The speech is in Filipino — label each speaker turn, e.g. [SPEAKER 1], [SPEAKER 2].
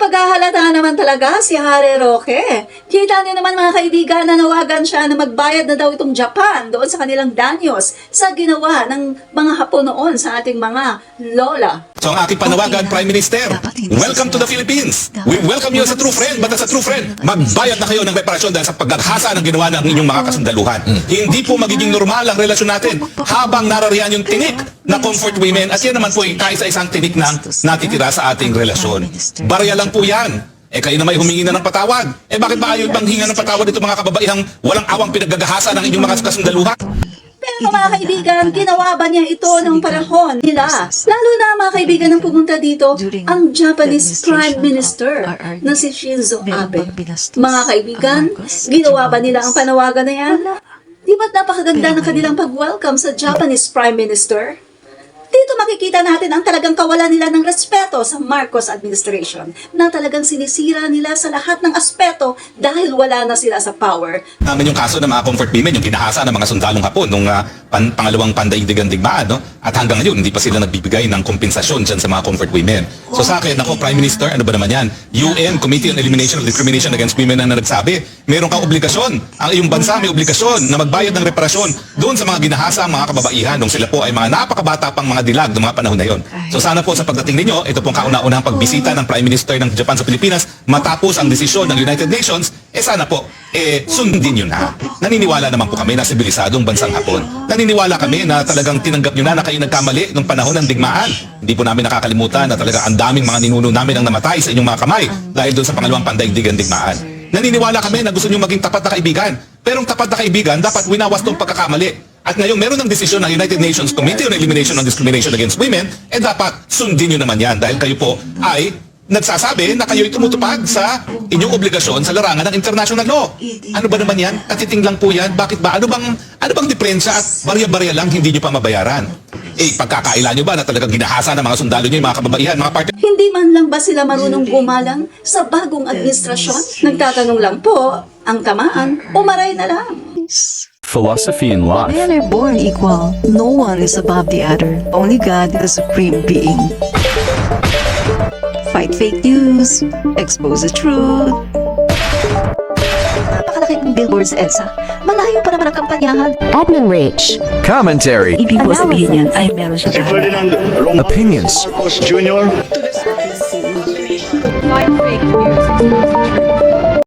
[SPEAKER 1] pag Napaghahalata naman talaga si Harry Roque. Kita niyo naman mga kaibigan na nawagan siya na magbayad na daw itong Japan doon sa kanilang danyos sa ginawa ng mga Hapon noon sa ating mga lola.
[SPEAKER 2] So ang aking panawagan, Prime Minister, welcome to the Philippines. We welcome you as a true friend, but as a true friend, magbayad na kayo ng reparasyon dahil sa pagkaghasa ng ginawa ng inyong mga kasundaluhan. Hindi po magiging normal ang relasyon natin habang narariyan yung tinik na comfort women at yan naman po yung kaisa-isang tinik ng natitira sa ating relasyon. Barya lang po yan. Eh kayo na may humingi na ng patawad. Eh bakit ba ayaw bang hinga ng patawad dito mga kababaihang walang awang pinaggagahasa ng inyong mga kasundaluhan?
[SPEAKER 1] Pero mga kaibigan, ginawa ba niya ito noong panahon nila? Lalo na mga kaibigan nang pumunta dito, ang Japanese Prime Minister na si Shinzo Abe. Mga kaibigan, ginawa ba nila ang panawagan na yan? Di ba't napakaganda ng kanilang pag-welcome sa Japanese Prime Minister? Dito makikita natin ang talagang kawalan nila ng respeto sa Marcos administration na talagang sinisira nila sa lahat ng aspeto dahil wala na sila sa power
[SPEAKER 2] namin yung kaso ng mga comfort women, yung ginahasa ng mga sundalong hapon nung ah, pan- pangalawang pandaigdigan digmaan, no? At hanggang ngayon, hindi pa sila nagbibigay ng kompensasyon dyan sa mga comfort women. So sa akin, ako, Prime Minister, ano ba naman yan? UN, Committee on Elimination of Discrimination Against Women ang nagsabi, meron kang obligasyon, ang iyong bansa may obligasyon na magbayad ng reparasyon doon sa mga ginahasa ang mga kababaihan nung sila po ay mga napakabata pang mga dilag ng mga panahon na yon. So sana po sa pagdating ninyo, ito pong kauna-unahang pagbisita ng Prime Minister ng Japan sa Pilipinas matapos ang desisyon ng United Nations, eh sana po, eh sundin nyo na. Naniniwala naman po kami na sibilisadong bansang hapon. Naniniwala kami na talagang tinanggap nyo na na kayo nagkamali nung panahon ng digmaan. Hindi po namin nakakalimutan na talaga ang daming mga ninuno namin ang namatay sa inyong mga kamay dahil doon sa pangalawang pandaigdigan digmaan. Naniniwala kami na gusto nyo maging tapat na kaibigan. Pero ang tapat na kaibigan, dapat winawas tong pagkakamali. At ngayon, meron ng desisyon ng United Nations Committee on Elimination of Discrimination Against Women, eh dapat sundin nyo naman yan dahil kayo po ay nagsasabi na kayo'y tumutupad sa inyong obligasyon sa larangan ng international law. Ano ba naman yan? Katiting lang po yan. Bakit ba? Ano bang, ano bang diferensya at barya-barya lang hindi nyo pa mabayaran? Eh, pagkakaila nyo ba na talagang ginahasa ng mga sundalo nyo, yung mga kababaihan, mga partner
[SPEAKER 1] Hindi man lang ba sila marunong gumalang sa bagong administrasyon? Nagtatanong lang po, ang tamaan, umaray na lang.
[SPEAKER 3] Philosophy in life.
[SPEAKER 4] Men are born equal. No one is above the other. Only God is the supreme being. Fight fake news. Expose the truth. Napakalaking billboards, Elsa. Malayo pa naman ang kampanyahan.
[SPEAKER 5] Admin Rich.
[SPEAKER 3] Commentary.
[SPEAKER 4] Ibig ko sabihin yan ay meron siya
[SPEAKER 6] Si Ferdinand Romualdez
[SPEAKER 3] Opinions.
[SPEAKER 6] Marcos Jr.
[SPEAKER 7] Fight fake news.